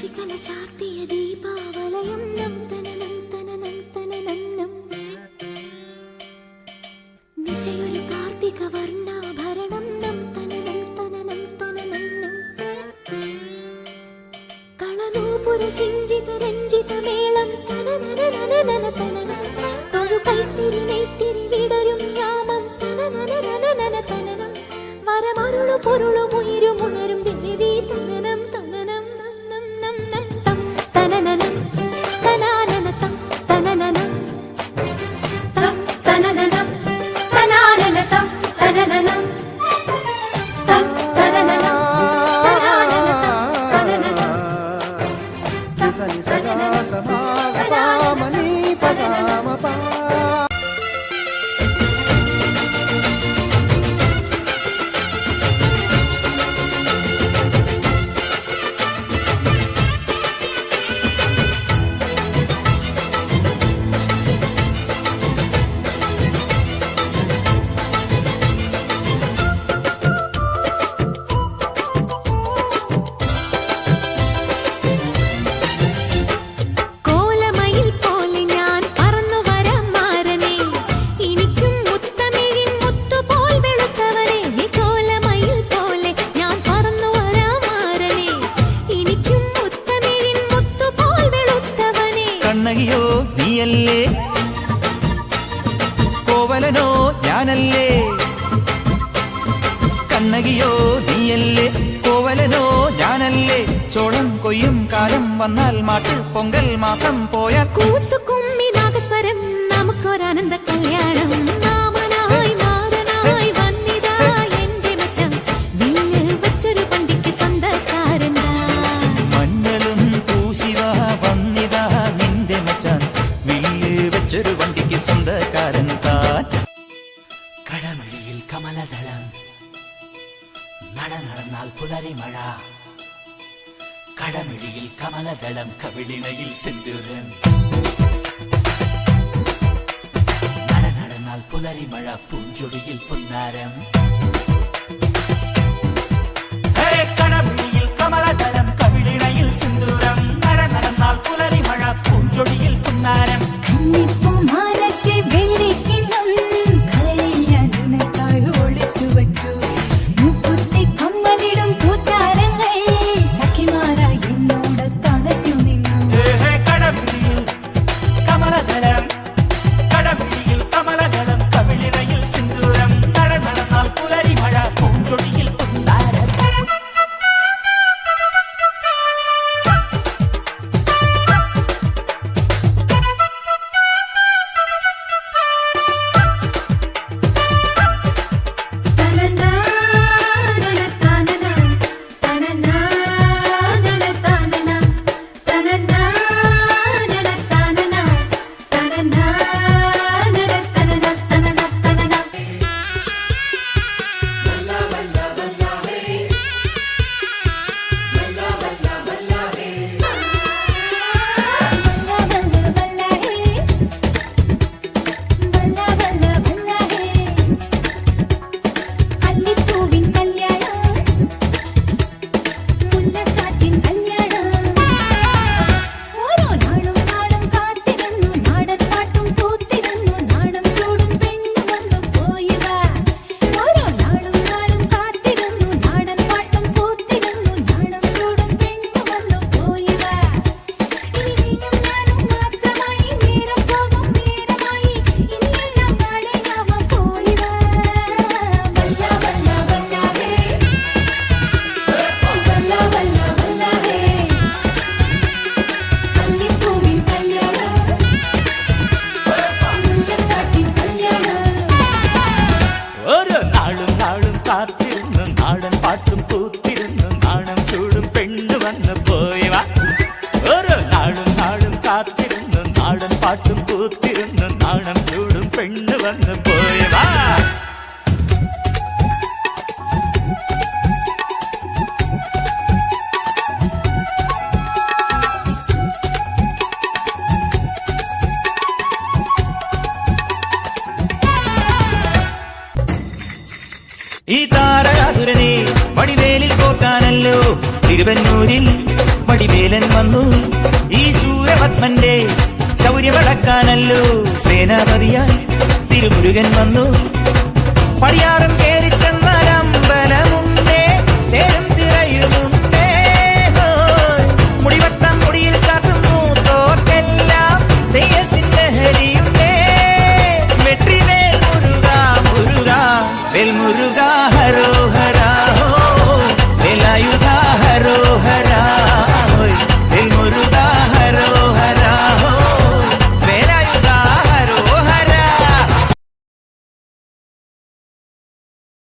ശശികല ചാർത്തിയ ദീപാവലയം നിശയൊരു കാർത്തിക വർണാഭരണം കളനൂപുര ചിഞ്ചിത രഞ്ജിത മേളം തന തന തന തന നീയല്ലേ കോവലനോ ഞാനല്ലേ? കണ്ണകിയോ നീയല്ലേ? കോവലനോ ഞാനല്ലേ? ചോളം കൊയ്യും കാലം വന്നാൽ മാട്ട് പൊങ്കൽ മാസം പോയാൽ കൂത്തുകുമ്മി നാഗസ്വരം നമുക്കൊരാനന്ദ കല്യാണം. தளதளம். நட நடனால் புலரி மழா. கடமிழியில் கமலதளம் கவிழினையில் சென்றுடன் நட நடனால் புலரி மழா பூஞ்சொடியில் புன்னாரம். തിരുവന്നൂരിൽ മടിവേലൻ വന്നു. ഈ ശൂരപത്മന്റെ ശൗര്യമടക്കാനല്ലോ സേനാപതിയായി തിരുമുരുകൻ വന്നു. പടിയാറും ചേരും